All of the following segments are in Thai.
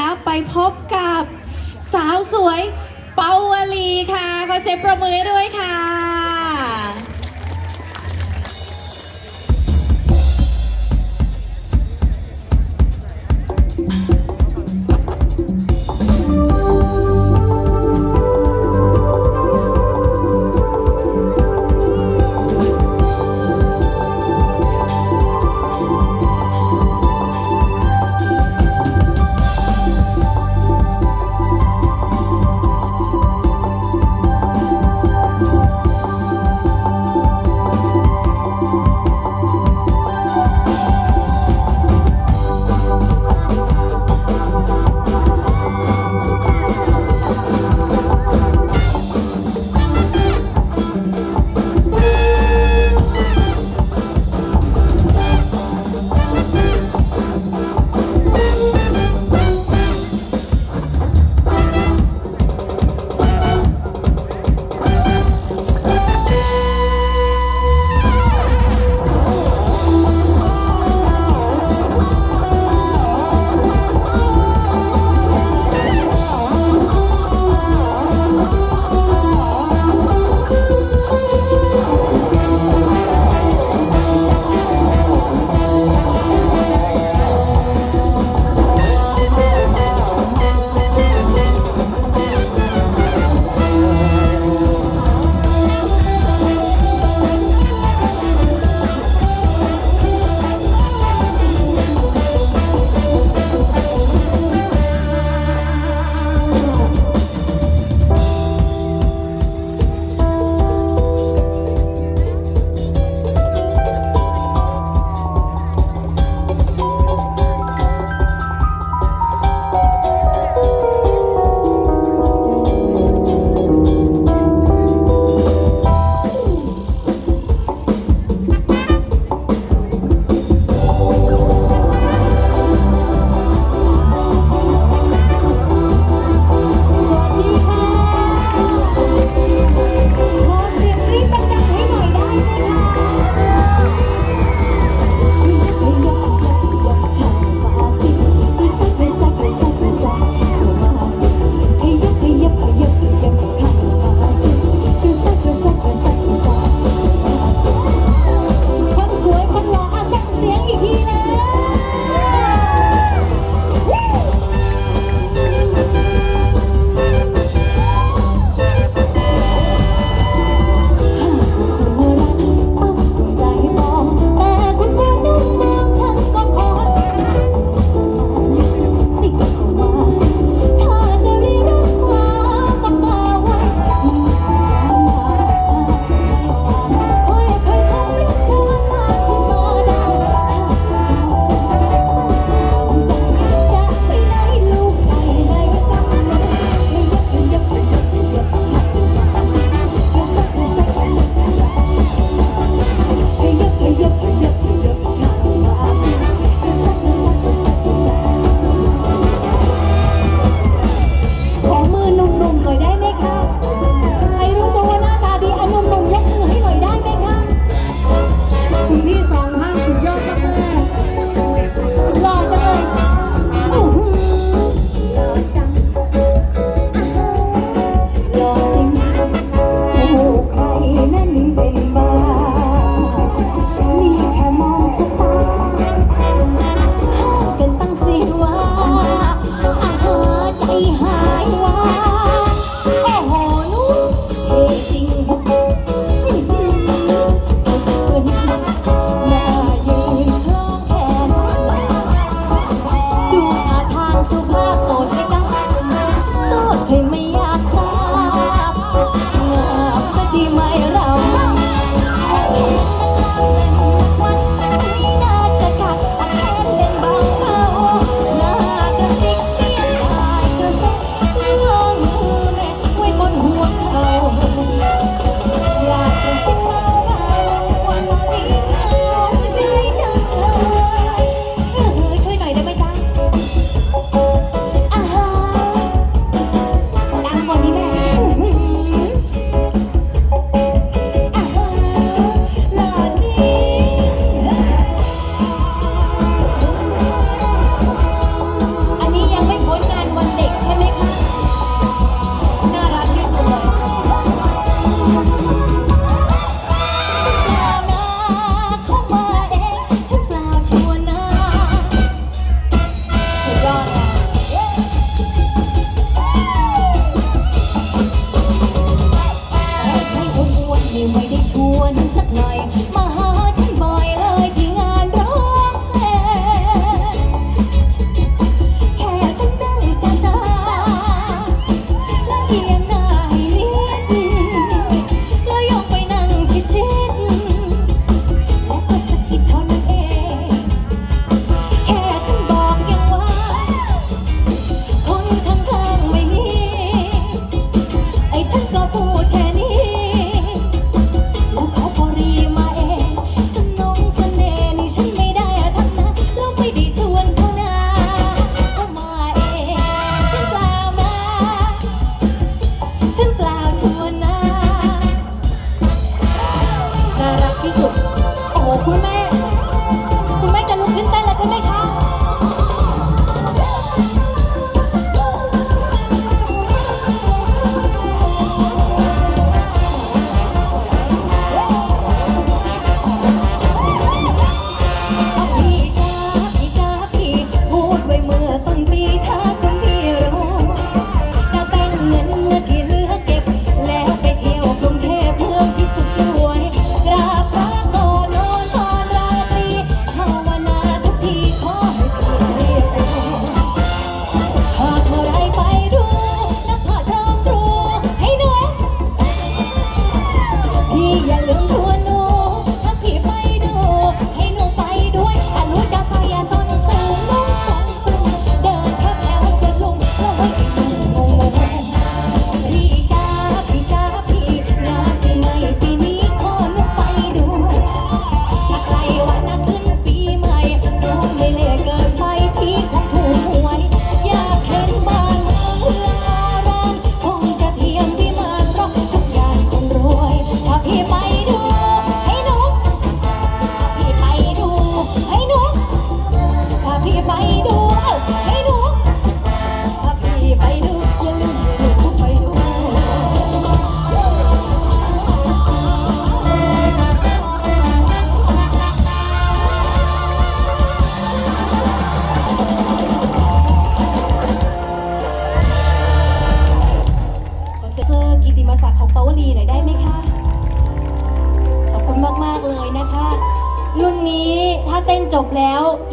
แล้วไปพบกับสาวสวยเปาวลีค่ะขอเสียประมือด้วยค่ะ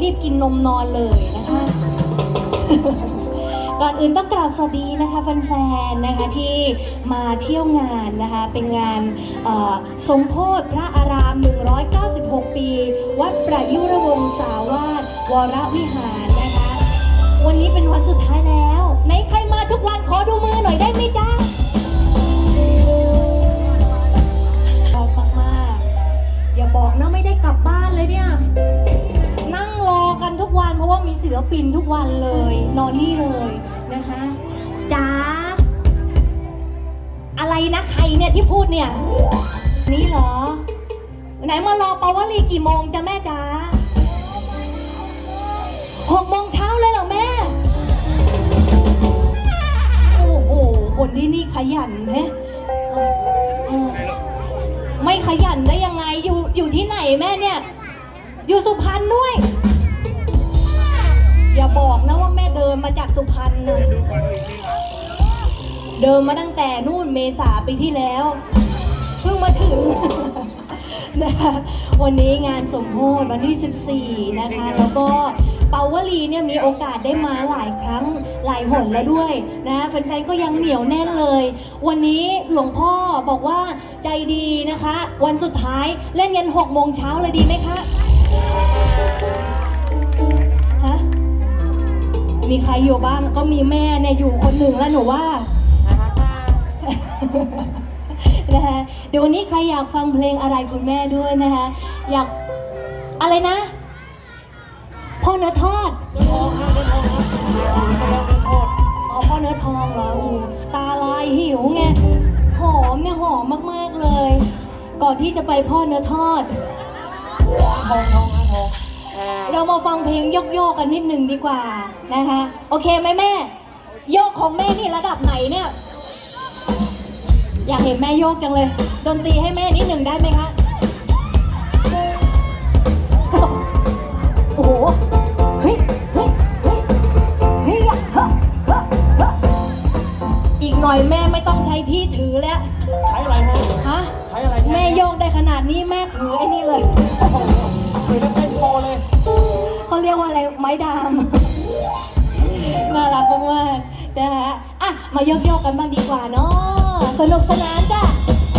รีบกินนมนอนเลยนะคะ ก่อนอื่นต้องกราบสวัสดีนะคะแฟนๆนะคะที่มาเที่ยวงานนะคะเป็นงานสมโพธิพระอาราม 196 ปี วัดประยุรวงศาวาสวรวิหารนะคะ วันนี้เป็นวันสุดท้ายแล้ว ในใครมาทุก นอนนี่เลยนะคะจ๋าอะไรนะใครเนี่ยที่พูดเนี่ย นี่เหรอ ไหนมารอปาวลีกี่โมงจ้ะแม่จ๋าหกโมงเช้าเลยเหรอแม่ โอ้โห คนที่นี่ขยันแฮะไม่ขยันได้ยังไงอยู่อยู่ที่ไหนแม่เนี่ย อยู่สุพรรณด้วย นะว่าแม่เดินมาจากสุพรรณนะเดินมาตั้งแต่นู่นเมษาปีที่แล้ว เพิ่งมาถึง นะคะวันนี้งานสมโพธิวันที่ 14 นะคะ แล้วก็เปาวลีเนี่ยมีโอกาสได้มาหลายครั้งหลายหนแล้วด้วยนะแฟนๆก็ยังเหนียวแน่นเลย วันนี้หลวงพ่อบอกว่าใจดีนะคะ วันสุดท้ายเล่นยัน6โมงเช้าเลยดีไหมคะฮะ มีใครอยู่บ้างก็มีแม่เนี่ยอยู่คนหนึ่งแล้วหนูว่านะคะเดี๋ยววันนี้ใครอยากฟังเพลงอะไรคุณแม่ด้วยนะคะอยากอะไรนะพ่อเนื้อทอดอ๋อพ่อเนื้อทองเหรอโอ้โหตาลายหิวไงหอมเนี่ยหอมมากๆเลย ก่อนที่จะไปพ่อเนื้อทอด เรามาฟังเพลงโยกโยกๆกันนิดหนึ่งดีกว่านะคะ โอเคไหมแม่ โยกของแม่นี่ระดับไหนเนี่ย อยากเห็นแม่โยกจังเลย ดนตรีให้แม่นิดหนึ่งได้ไหมคะ โอ้โห เฮ้ย เฮ้ย เฮ้ย เฮ้ยอะฮะฮะฮะอีกหน่อยแม่ไม่ต้องใช้ที่ถือแล้ว ใช้อะไรฮะฮะ ใช้อะไรทนแม่โยกได้ขนาดนี้แม่ถือไอ้นี่เลยคือได้เต้นโชว์เลย เขาเรียกว่าอะไรไม้ดาม น่ารักมากๆนะคะอะ มาโยกๆกันบ้างดีกว่าเนาะสนุกสนานจ้ะ